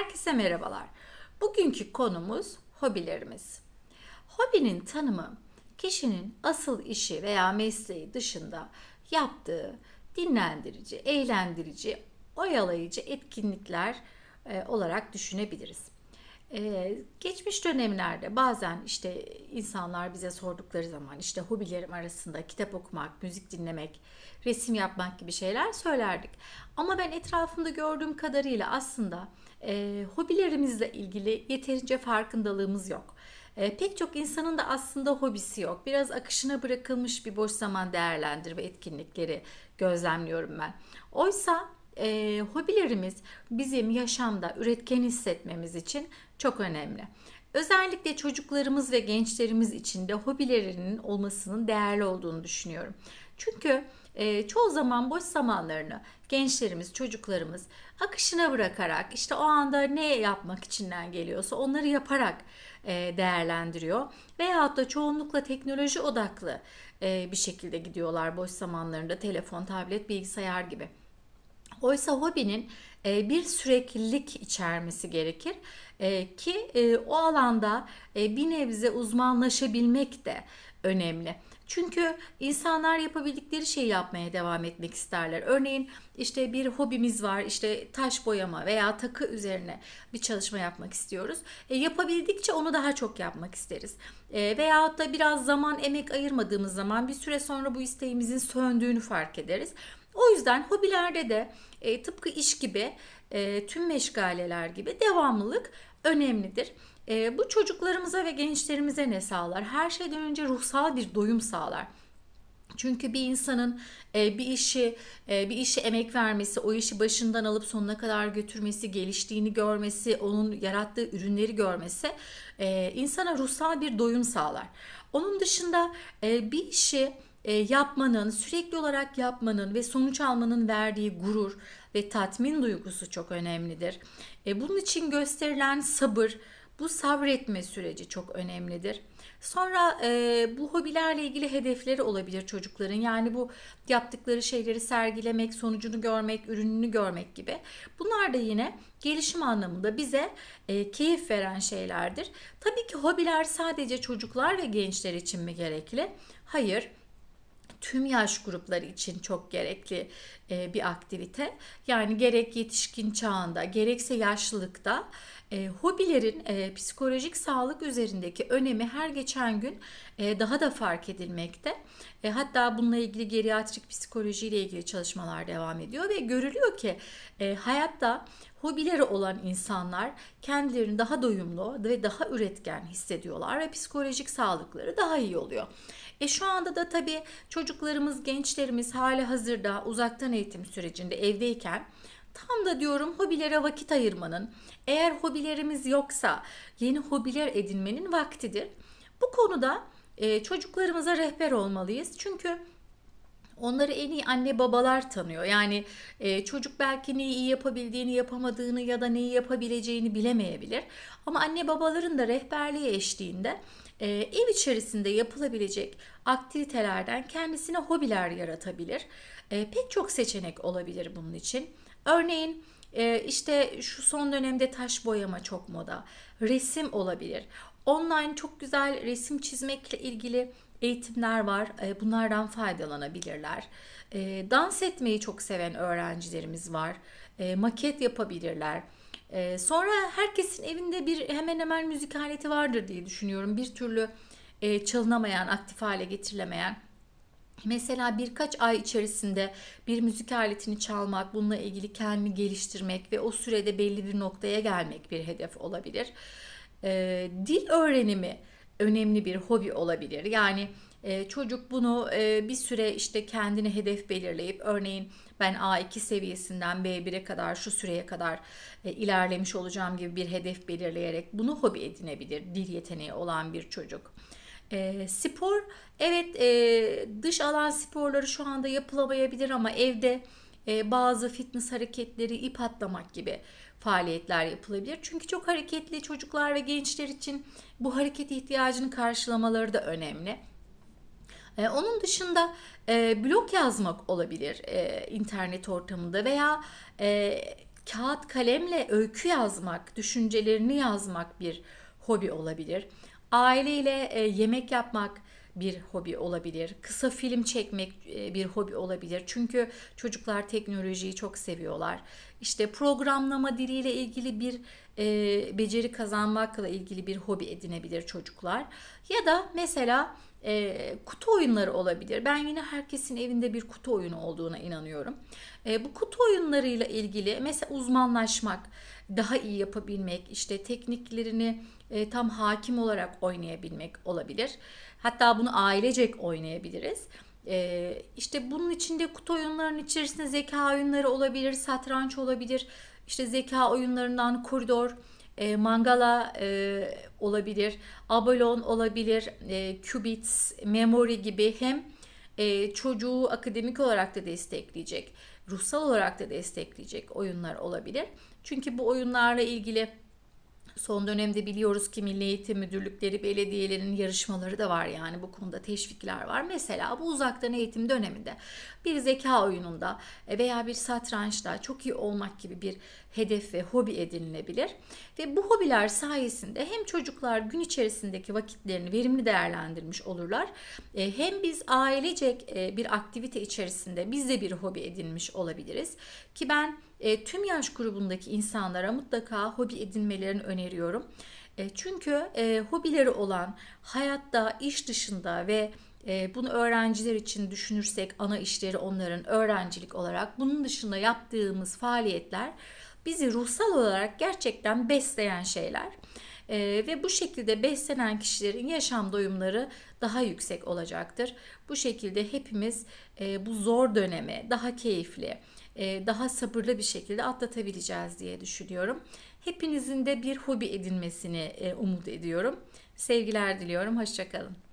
Herkese merhabalar. Bugünkü konumuz hobilerimiz. Hobinin tanımı kişinin asıl işi veya mesleği dışında yaptığı dinlendirici, eğlendirici, oyalayıcı etkinlikler e, olarak düşünebiliriz. Ee, geçmiş dönemlerde bazen işte insanlar bize sordukları zaman işte hobilerim arasında kitap okumak, müzik dinlemek, resim yapmak gibi şeyler söylerdik. Ama ben etrafımda gördüğüm kadarıyla aslında e, hobilerimizle ilgili yeterince farkındalığımız yok. E, pek çok insanın da aslında hobisi yok. Biraz akışına bırakılmış bir boş zaman değerlendirme etkinlikleri gözlemliyorum ben. Oysa e, hobilerimiz bizim yaşamda üretken hissetmemiz için çok önemli. Özellikle çocuklarımız ve gençlerimiz için de hobilerinin olmasının değerli olduğunu düşünüyorum. Çünkü e, çoğu zaman boş zamanlarını gençlerimiz, çocuklarımız akışına bırakarak işte o anda ne yapmak içinden geliyorsa onları yaparak e, değerlendiriyor. Veyahut da çoğunlukla teknoloji odaklı e, bir şekilde gidiyorlar boş zamanlarında telefon, tablet, bilgisayar gibi. Oysa hobinin e, bir süreklilik içermesi gerekir e, ki e, o alanda bir nebze uzmanlaşabilmek de önemli. Çünkü insanlar yapabildikleri şeyi yapmaya devam etmek isterler. Örneğin işte bir hobimiz var işte taş boyama veya takı üzerine bir çalışma yapmak istiyoruz. E, yapabildikçe onu daha çok yapmak isteriz. E, veyahut da biraz zaman emek ayırmadığımız zaman bir süre sonra bu isteğimizin söndüğünü fark ederiz. O yüzden hobilerde de e, tıpkı iş gibi e, tüm meşgaleler gibi devamlılık önemlidir. E, bu çocuklarımıza ve gençlerimize ne sağlar? Her şeyden önce ruhsal bir doyum sağlar. Çünkü bir insanın e, bir işi e, bir işe emek vermesi, o işi başından alıp sonuna kadar götürmesi, geliştiğini görmesi, onun yarattığı ürünleri görmesi e, insana ruhsal bir doyum sağlar. Onun dışında bir işi yapmanın, sürekli olarak yapmanın ve sonuç almanın verdiği gurur ve tatmin duygusu çok önemlidir. Bunun için gösterilen sabır, bu sabretme süreci çok önemlidir. Sonra e, bu hobilerle ilgili hedefleri olabilir çocukların. Yani bu yaptıkları şeyleri sergilemek, sonucunu görmek, ürününü görmek gibi. Bunlar da yine gelişim anlamında bize e, keyif veren şeylerdir. Tabii ki hobiler sadece çocuklar ve gençler için mi gerekli? Hayır tüm yaş grupları için çok gerekli e, bir aktivite. Yani gerek yetişkin çağında gerekse yaşlılıkta e, hobilerin e, psikolojik sağlık üzerindeki önemi her geçen gün daha da fark edilmekte. E, hatta bununla ilgili geriatrik psikoloji ile ilgili çalışmalar devam ediyor ve görülüyor ki e, hayatta hobileri olan insanlar kendilerini daha doyumlu ve daha üretken hissediyorlar ve psikolojik sağlıkları daha iyi oluyor. E şu anda da tabii çocuklarımız, gençlerimiz hali hazırda uzaktan eğitim sürecinde evdeyken tam da diyorum hobilere vakit ayırmanın, eğer hobilerimiz yoksa yeni hobiler edinmenin vaktidir. Bu konuda e, çocuklarımıza rehber olmalıyız. Çünkü Onları en iyi anne babalar tanıyor. Yani e, çocuk belki neyi iyi yapabildiğini, yapamadığını ya da neyi yapabileceğini bilemeyebilir. Ama anne babaların da rehberliği eşliğinde e, ev içerisinde yapılabilecek aktivitelerden kendisine hobiler yaratabilir. E, pek çok seçenek olabilir bunun için. Örneğin e, işte şu son dönemde taş boyama çok moda. Resim olabilir. Online çok güzel resim çizmekle ilgili eğitimler var. E, bunlardan faydalanabilirler. E, dans etmeyi çok seven öğrencilerimiz var. E, maket yapabilirler. Sonra herkesin evinde bir hemen hemen müzik aleti vardır diye düşünüyorum. Bir türlü çalınamayan, aktif hale getirilemeyen. Mesela birkaç ay içerisinde bir müzik aletini çalmak, bununla ilgili kendini geliştirmek ve o sürede belli bir noktaya gelmek bir hedef olabilir. dil öğrenimi önemli bir hobi olabilir. Yani e, çocuk bunu e, bir süre işte kendine hedef belirleyip örneğin ben A2 seviyesinden B1'e kadar şu süreye kadar e, ilerlemiş olacağım gibi bir hedef belirleyerek bunu hobi edinebilir dil yeteneği olan bir çocuk. E, spor evet e, dış alan sporları şu anda yapılamayabilir ama evde e, bazı fitness hareketleri ip atlamak gibi faaliyetler yapılabilir. Çünkü çok hareketli çocuklar ve gençler için bu hareket ihtiyacını karşılamaları da önemli. Ee, onun dışında e, blog yazmak olabilir e, internet ortamında veya e, kağıt kalemle öykü yazmak, düşüncelerini yazmak bir hobi olabilir. Aileyle e, yemek yapmak bir hobi olabilir. Kısa film çekmek e, bir hobi olabilir. Çünkü çocuklar teknolojiyi çok seviyorlar. İşte programlama diliyle ilgili bir e, beceri kazanmakla ilgili bir hobi edinebilir çocuklar. Ya da mesela e, kutu oyunları olabilir. Ben yine herkesin evinde bir kutu oyunu olduğuna inanıyorum. E, bu kutu oyunlarıyla ilgili mesela uzmanlaşmak, daha iyi yapabilmek, işte tekniklerini e, tam hakim olarak oynayabilmek olabilir. Hatta bunu ailecek oynayabiliriz. E, işte bunun içinde kutu oyunlarının içerisinde zeka oyunları olabilir, satranç olabilir. İşte zeka oyunlarından koridor, e, mangala e, olabilir, abalon olabilir, e, qubits, memory gibi hem çocuğu akademik olarak da destekleyecek, ruhsal olarak da destekleyecek oyunlar olabilir. Çünkü bu oyunlarla ilgili Son dönemde biliyoruz ki Milli Eğitim Müdürlükleri, belediyelerin yarışmaları da var yani bu konuda teşvikler var. Mesela bu uzaktan eğitim döneminde bir zeka oyununda veya bir satrançta çok iyi olmak gibi bir hedef ve hobi edinilebilir. Ve bu hobiler sayesinde hem çocuklar gün içerisindeki vakitlerini verimli değerlendirmiş olurlar. e, Hem biz ailecek e, bir aktivite içerisinde biz de bir hobi edinmiş olabiliriz. Ki ben e, tüm yaş grubundaki insanlara mutlaka hobi edinmelerini öneriyorum. E, çünkü e, hobileri olan hayatta, iş dışında ve e, bunu öğrenciler için düşünürsek ana işleri onların öğrencilik olarak bunun dışında yaptığımız faaliyetler bizi ruhsal olarak gerçekten besleyen şeyler. E, ve bu şekilde beslenen kişilerin yaşam doyumları daha yüksek olacaktır. Bu şekilde hepimiz e, bu zor döneme daha keyifli, daha sabırlı bir şekilde atlatabileceğiz diye düşünüyorum. Hepinizin de bir hobi edinmesini e, umut ediyorum. Sevgiler diliyorum. Hoşçakalın.